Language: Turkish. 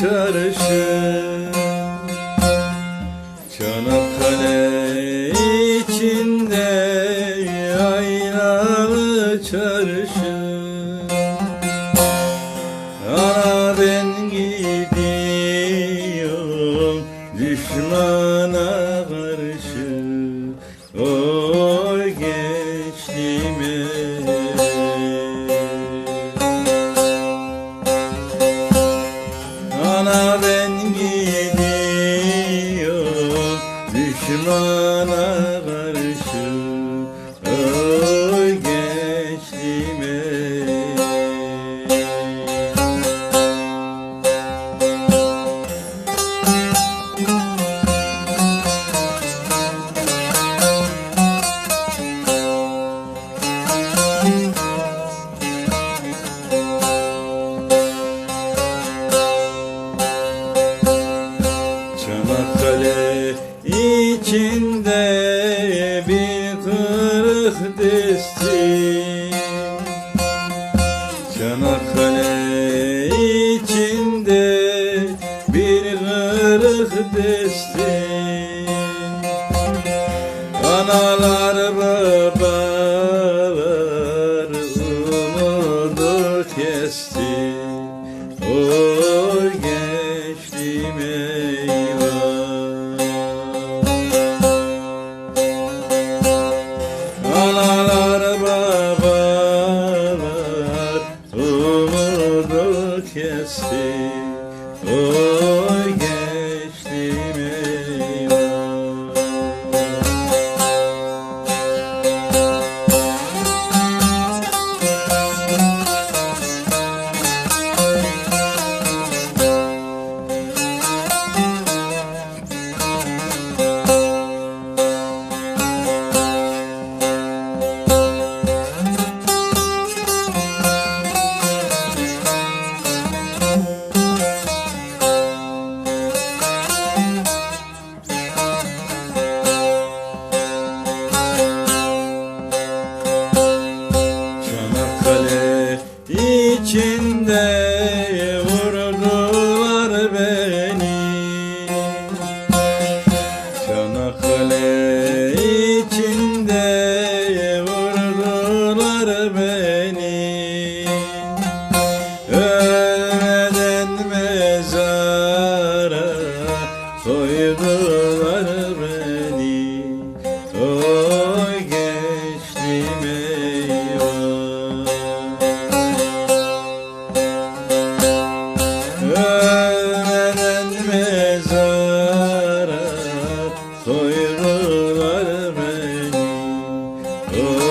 çarşı. Çanakkale içinde aynalı çarşı. Aa ben gidiyorum düşman ben gidiyorum düşmana Çanakkale içinde bir kırık destin Çanakkale içinde bir kırık destin Analar babalar umudu kesti umudu Oh